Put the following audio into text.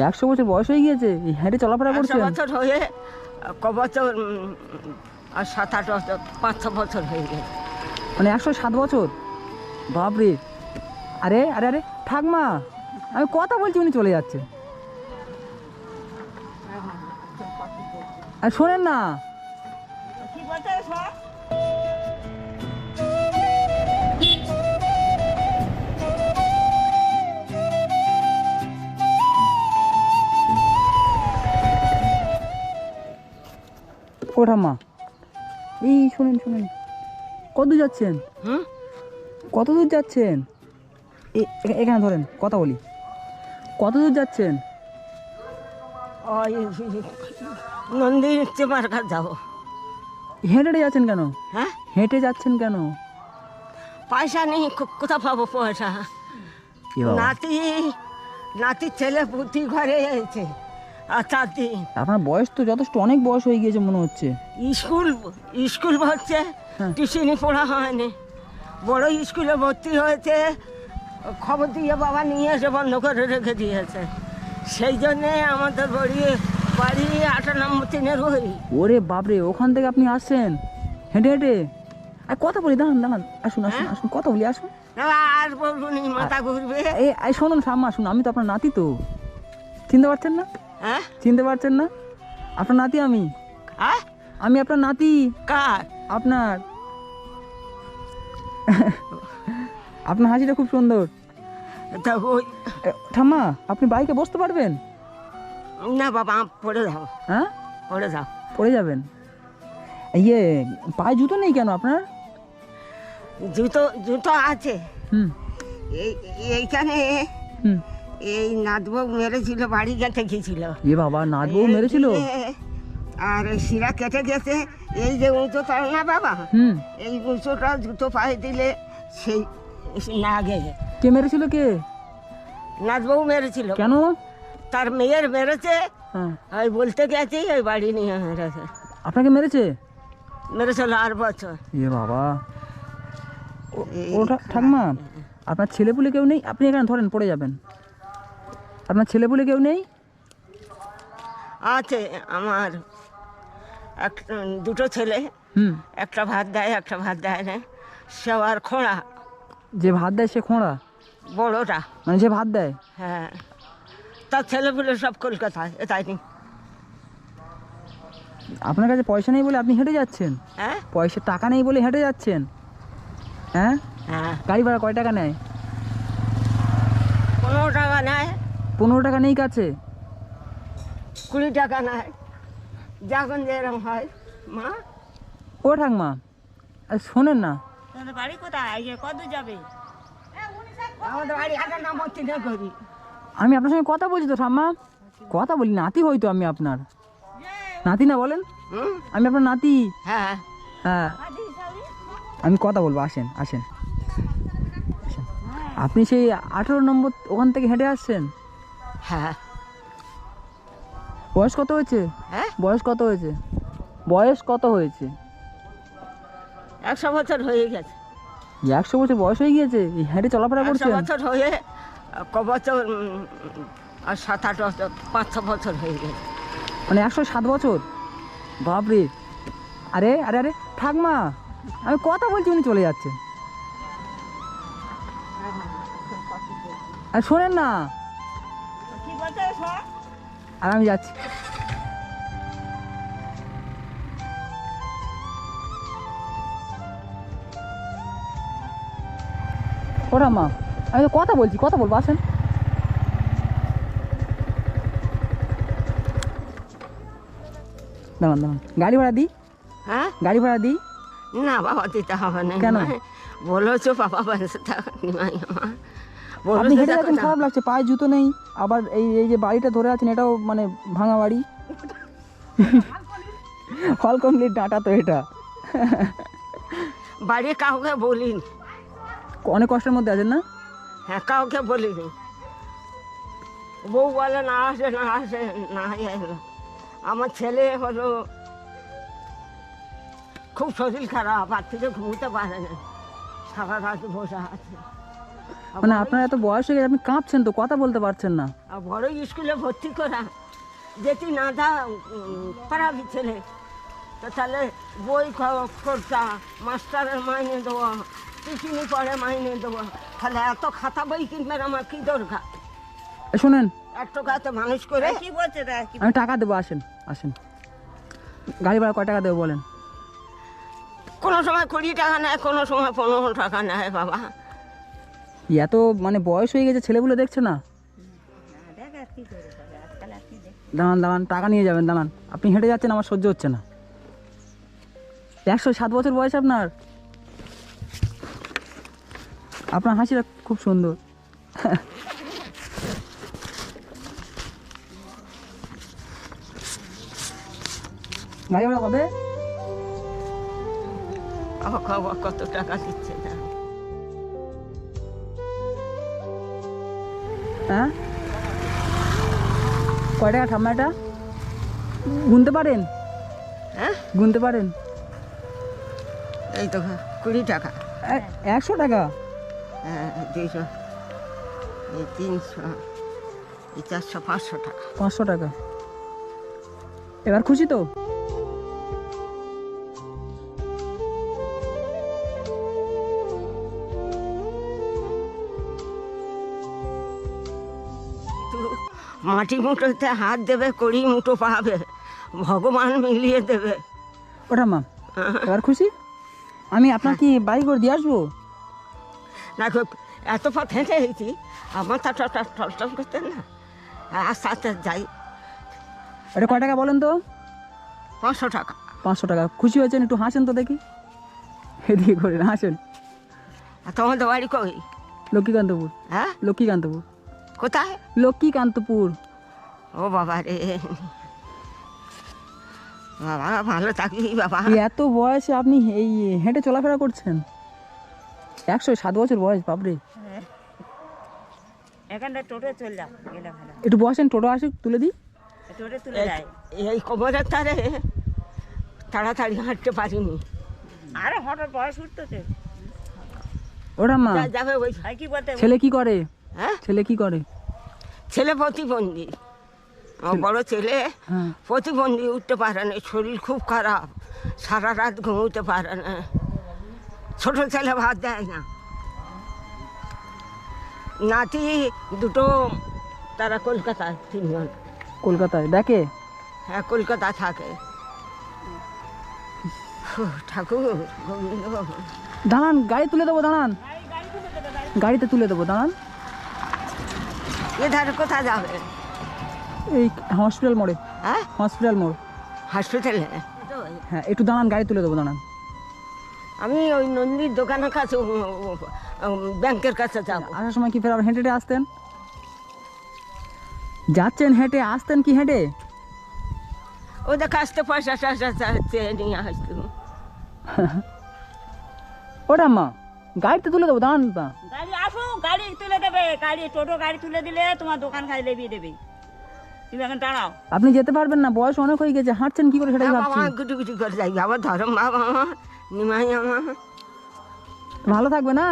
একশো বছর বয়স হয়ে গিয়েছে এই হেঁটে চলাফেরা করছে বছর হয়ে ক বছর আর সাত আট বছর পাঁচ ছ বছর হয়ে গেছে। মানে একশো সাত বছর? বাপরে। আরে আরে আরে ঠাকমা আমি কথা বলছি উনি চলে যাচ্ছে আর শোনেন না ও ঠাম্মা এই শোনেন শোনেন। কত দূর যাচ্ছেন? কত দূর যাচ্ছেন? এ- এখানে ধরেন কথা বলি। কত দূর যাচ্ছেন? নন্দী চেমার কাছে যাব। হেঁটে যাচ্ছেন কেন? হ্যাঁ? হেঁটে যাচ্ছেন কেন? পয়সা নেই কোথা পাবো পয়সা? নাতি নাতি ছেলে বুদ্ধি ঘরে এসেছে চার দিন আপনার বয়স তো যথেষ্ট অনেক বয়স হয়ে গিয়েছে মনে হচ্ছে। স্কুল স্কুল হচ্ছে হ্যাঁ। টিউশনি পড়া হয়নি। বড় স্কুলে ভর্তি হয়েছে খবর দিয়ে বাবা নিয়ে এসে বন্ধ করে রেখে দিয়েছে। সেই জন্যে আমাদের বাড়ি বাড়ি আঠারো নম্বর তিনের ওই ওরে বাপরে ওখান থেকে আপনি আসছেন? হেঁটে হেঁটে। আর কথা বলি দাঁড়ান দাঁড়ান। আসুন আসুন আসুন কথা বলি আসুন। আর বলুন মাথা ঘুরবে। এই শুনুন শাম্মা শুনুন আমি তো আপনার নাতি তো। চিনতে পারছেন না? হ্যাঁ? চিনতে পারছেন না? আপনার নাতি আমি। হ্যাঁ? আমি আপনার নাতি। কার? আপনার। আপনার হাসিটা খুব সুন্দর। তা ওই ঠাম্মা আপনি বাইকে বসতে পারবেন? না বাবা পড়ে যাও। হ্যাঁ? পড়ে যাও। পড়ে যাবেন। ইয়ে পায়ে জুতো নেই কেন আপনার? জুতো জুতো আছে। হুম। এই এইখানে হুম। এই নাতবউ মেরেছিল বাড়ি গেতে গেছিল। এ বাবা নাচ বউ মেরেছিল আর শিরা কেটে গেছে। এই যে উঁচুটা না বাবা? হুম। এই উঁচুটা জুতো পায়ে দিলে সেই না গে কে মেরেছিল কে? নাতবউ মেরেছিল। কেন? তার মেয়ের মেরেছে। হ্যাঁ। ওই বলতে গেছি ওই বাড়ি নিয়ে মেরেছে। আপনাকে মেরেছে? মেরেছিল আর বছর। এ বাবা। ওটা ঠাকমা আপনার ছেলেপুলে কেউ নেই? আপনি এখানে ধরেন পড়ে যাবেন। আপনার ছেলে বলে কেউ নেই? আছে আমার এক দুটো ছেলে। হুম। একটা ভাত দেয় একটা ভাত দেয় না। সে আর খোঁড়া। যে ভাত দেয় সে খোঁড়া? বড়টা। মানে যে ভাত দেয়? হ্যাঁ। তার ছেলেগুলো সব কলকাতায় তাই নি আপনার কাছে পয়সা নেই বলে আপনি হেঁটে যাচ্ছেন? হ্যাঁ? পয়সা টাকা নেই বলে হেঁটে যাচ্ছেন? হ্যাঁ? হ্যাঁ। গাড়ি ভাড়া কয় টাকা নেয়? পনেরো টাকা নেয়। পনেরো টাকা নেই কাছে? কুড়ি টাকা নাই। যখন যেরকম হয় মা। ও ঠাকমা আর শোনেন না। বাড়ি কোথায়? কত যাবে? আমাদের বাড়ি আটার নাম না করি। আমি আপনার সঙ্গে কথা বলছি তো ঠাম্মা কথা বলি নাতি হয়তো আমি আপনার। নাতি না বলেন? আমি আপনার নাতি। হ্যাঁ। হ্যাঁ। আমি কথা বলব আসেন আসেন। আসেন। আপনি সেই আঠেরো নম্বর ওখান থেকে হেঁটে আসছেন? হ্যাঁ। বয়স কত হয়েছে? হ্যাঁ? বয়স কত হয়েছে? বয়স কত হয়েছে? একশো বছর হয়ে গেছে। একশো বছর বয়স হয়ে গিয়েছে? হেঁটে চলাফেরা করছেন? বছর হয়ে ক বছর আর সাত আট বছর পাঁচ ছ বছর হয়ে গেছে। মানে একশো সাত বছর? বাপরে! আরে আরে আরে ঠাকমা আমি কথা বলছি উনি চলে যাচ্ছেন আর শোনেন না। আর আমি যাচ্ছি। ওরা মা আমি তো কথা বলছি কথা বলব আসেন। দাঁড়ান দাঁড়ান গাড়ি ভাড়া দিই? হ্যাঁ? গাড়ি ভাড়া দিই? না বাবা দিতে হবে না। কেন? বলেছ বাবা আমার আপনি হেঁটে যাচ্ছেন খারাপ লাগছে পায়ে জুতো নেই আবার এই এই যে বাড়িটা ধরে আছেন এটাও মানে ভাঙা বাড়ি। হল কমপ্লিট ডাটা তো এটা। বাড়ি কাউকে বলিনি। অনেক কষ্টের মধ্যে আছেন না? হ্যাঁ কাউকে বলিনি। বউ বলে না আসে না আসে না আমার ছেলে হলো খুব শরীর খারাপ আর থেকে ঘুমোতে পারে না। সারা রাত বসে আছে। মানে আপনার এত বয়স হয়ে গেছে আপনি কাঁপছেন তো কথা বলতে পারছেন না। আর বড় স্কুলে ভর্তি করা যেটি না দা পারাবি ছেলে তো তাহলে বই খ- খরচা মাস্টারের মাইনে দেওয়া টিফিনি পরে মাইনে দেওয়া তাহলে এত খাতা বই কিনবে আমার কি দরকার? শুনেন। এক টাকাতে মানুষ করে। কি বলছে আমি টাকা দেবো আসেন আসেন। গাড়ি ভাড়া কয় টাকা দেবো বলেন? কোনো সময় কুড়ি টাকা নেয় কোনো সময় পনেরো টাকা নেয় বাবা। এত মানে বয়স হয়ে গেছে, ছেলেগুলো দেখছে না? দাঁড়ান দাঁড়ান, টাকা নিয়ে যাবেন, দাঁড়ান। আপনি হেঁটে যাচ্ছেন, আমার সহ্য হচ্ছে না। একশো সাত বছর বয়স আপনার? আপনার হাসিটা খুব সুন্দর। কত টাকা দিচ্ছে না। হ্যাঁ কয় টাকা ঠাম্মা এটা? গুনতে পারেন? হ্যাঁ? গুনতে পারেন? এই তো কুড়ি টাকা। একশো টাকা? হ্যাঁ দুইশো। এই তিনশো। এই চারশো পাঁচশো টাকা। পাঁচশো টাকা। এবার খুশি তো? মাটি মুঠোতে হাত দেবে কড়ি মুঠো পাবে ভগবান মিলিয়ে দেবে। ওটা মা এবার খুশি? আমি আপনার কি বাড়ি করে দিয়ে আসব? দেখো এত পথ হেঁটে এসেছি আমার তা টলটল করতে না। আস্তে আস্তে যাই। এটা কয় টাকা বলেন তো? পাঁচশো টাকা। পাঁচশো টাকা। খুশি হয়েছেন? একটু হাসেন তো দেখি। এদিকে করে হাসেন। আর তোমাদের বাড়ি কই? লক্ষ্মীকান্তপুর। হ্যাঁ? লক্ষ্মীকান্তপুর। কোথায়? লক্ষ্মীকান্তপুর। ও বাবা রে। বাবা ভালো থাকবি বাবা। এত বয়সে আপনি এই হেঁটে চলাফেরা করছেন? একশো সাত বছর বয়স বাপরে এখানটা টোটো চললাম গেলাম একটু বসেন টোটো আসুক তুলে দিই। টোটো তুলে যায়। এই- কোমরের তারে তাড়াতাড়ি হাঁটতে পারিনি। আরে হঠাৎ বয়স উঠতেছে। ওটা মা যাবে ওই ছেলে কি করে? হ্যাঁ? ছেলে কি করে? ছেলে প্রতিবন্ধী। আমার বড় ছেলে হ্যাঁ। প্রতিবন্ধী উঠতে পারে না শরীর খুব খারাপ সারা রাত ঘুমোতে পারে না। ছোট ছেলে ভাত দেয় না। নাতি দুটো তারা কলকাতায় তিনজন। কলকাতায় দেখে? হ্যাঁ কলকাতা থাকে। ঠাকুর দাঁড়ান গাড়ি তুলে দেবো দাঁড়ান। গাড়িতে তুলে দেবো দাঁড়ান। এধারে কোথায় যাবে? এই হসপিটাল মোড়ে। হ্যাঁ? হসপিটাল মোড়। হসপিটালে হ্যাঁ একটু দাঁড়ান গাড়ি তুলে দেবো দাঁড়ান। আমি ওই নন্দীর দোকানের কাছে ব্যাংকের কাছে যাব। আসার সময় কি ফের আবার হেঁটে হেঁটে আসতেন? যাচ্ছেন হেঁটে আসতেন কি হেঁটে? ওদের কাছ থেকে পয়সা টয়সা নিয়ে আসতো ওটা মা গাড়িতে তুলে দেবো দাঁড়ান গাড়ি আসুক গাড়ি তুলে দেবে গাড়ি টোটো গাড়ি তুলে দিলে তোমার দোকান খাই লেবিয়ে দেবে। তুমি এখন দাঁড়াও। আপনি যেতে পারবেন না বয়স অনেক হয়ে গেছে হাঁটছেন কি করে সেটাই ভাবছি। গুটি গুটি করে যাই বাবা ধরম বাবা নিমাই আমার ভালো থাকবে না?